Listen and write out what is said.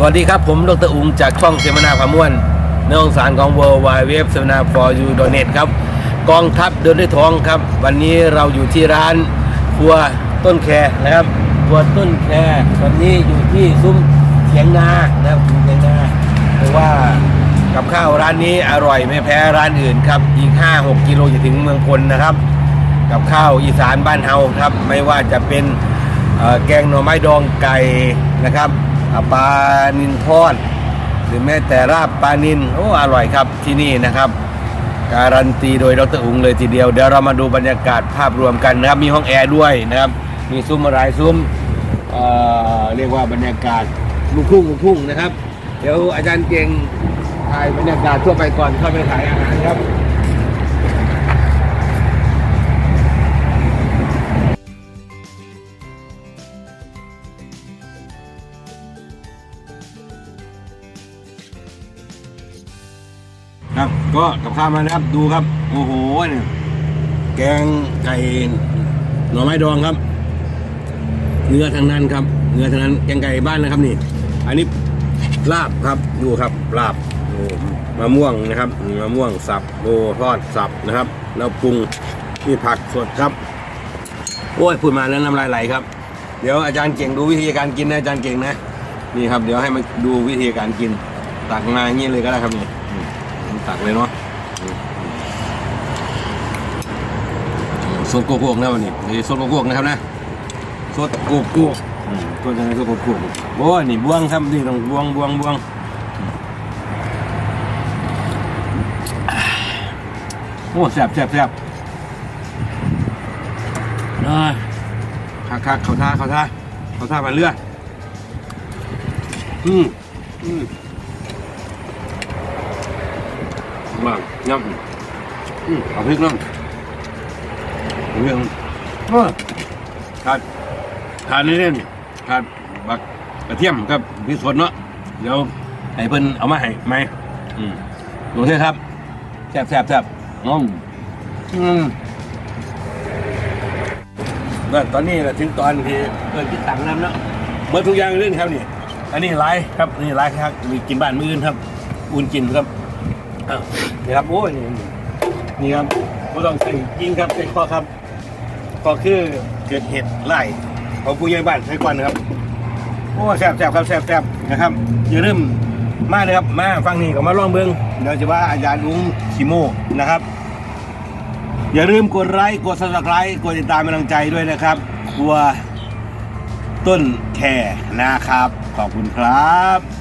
สวัสดีครับ ผมดรอุงจากช่องเสมนาพาม่วนในองสารของ w w w เสมนา for you net ครับ กองทัพเดินด้วยท้องครับ วันนี้เราอยู่ที่ร้านครัวต้นแคนะครับครัวต้นแควันนี้อยู่ที่ซุ้มเถียงนานะครับเถียงนาเพราะว่ากับข้าวร้านนี้อร่อยไม่แพ้ร้านอื่นครับอีก 5-6 กิโลจะถึงเมืองพลนะครับ กับข้าวอีสานบ้านเฮาครับ ไม่ว่าจะเป็นแกงหน่อไม้ดองไก่นะครับ ปลานินทอดหรือแม้แต่ราบปลานินโอ้อร่อยครับที่นี่นะครับ การันตีโดยดรอุงเลยทีเดียวเดี๋ยวเรามาดูบรรยากาศภาพรวมกันนะครับ มีห้องแอร์ด้วยนะครับ มีซุ้มอะไรซุ้มเอ่อเรียกว่าบรรยากาศลูกทุ่งลูกทุ่งนะครับ เดี๋ยวอาจารย์เก่งถ่ายบรรยากาศทั่วไปก่อนเข้าไปถ่ายอาหารครับ ครับ ก็กับข้าวมานะครับ ดูครับ โอ้โหเนี่ยแกงไก่หน่อไม้ดองครับ เนื้อทางนั้นครับ เนื้อทางนั้นแกงไก่บ้านนะครับนี่ อันนี้ลาบครับดูครับลาบโอ้มะม่วงนะครับมะม่วงสับโอ้ทอดสับนะครับ แล้วปรุงนี่ผักสดครับ โอ้ยพูดมาแล้วน้ำลายไหลครับ เดี๋ยวอาจารย์เก่งดูวิธีการกินนะอาจารย์เก่งนะนี่ครับ เดี๋ยวให้มาดูวิธีการกินตักมาอย่างนี้เลยก็ได้ครับนี่ ตักเลยเนาะสดโกโก้นะวันนี้นี่สดโกโก้นะครับนะสดโกโก้อืมสดยังไงสดโกโก้โอ้ยนี่บวงครับนี่ต้องบวงบวงบวงโอ้แซ่บแซ่บแซ่บอ่าคักคักเขาท่าเขาท่าเขาท่ามาเรื่อยอืมอืม มากยับอืมเอาพริกน้ำเรื่องเออขาดขาดนี่เล่นขาดบักกระเทียมครับพริกสดเนาะเดี๋ยวให้เพิ่นเอามาให้ไหมอืมดูเถอะครับแซ่บแซ่บแซ่บน้องอืมแล้วตอนนี้เราถึงตอนที่เปิดกินตังน้ำเนาะเมื่อทุกอย่างเรื่องครับนี่ อันนี้ไลฟ์ครับนี่ไลฟ์ครับมีกินบ้านมืออื่นครับ อุ่นกินครับ อ้าวนี่ครับโอ้ยนี่นี่ครับไม่ต้องใส่ยิงครับใส่ข้อครับก็คือเกิดเหตุไล่ของผู้ใหญ่บ้านใช้ก่อนนะครับโอ้แซ่บแซ่บครับแซ่บแซ่บนะครับอย่าลืมมาเลยครับมาฟังนี่ก็มาลองเบิ้งเดี๋ยวจะว่าอาจารย์ลุงชิโมนะครับ อย่าลืมกดไลค์กดซับสไครต์กดติดตามเป็นกำลังใจด้วยนะครับครัวต้นแค่นะครับ ขอบคุณครับ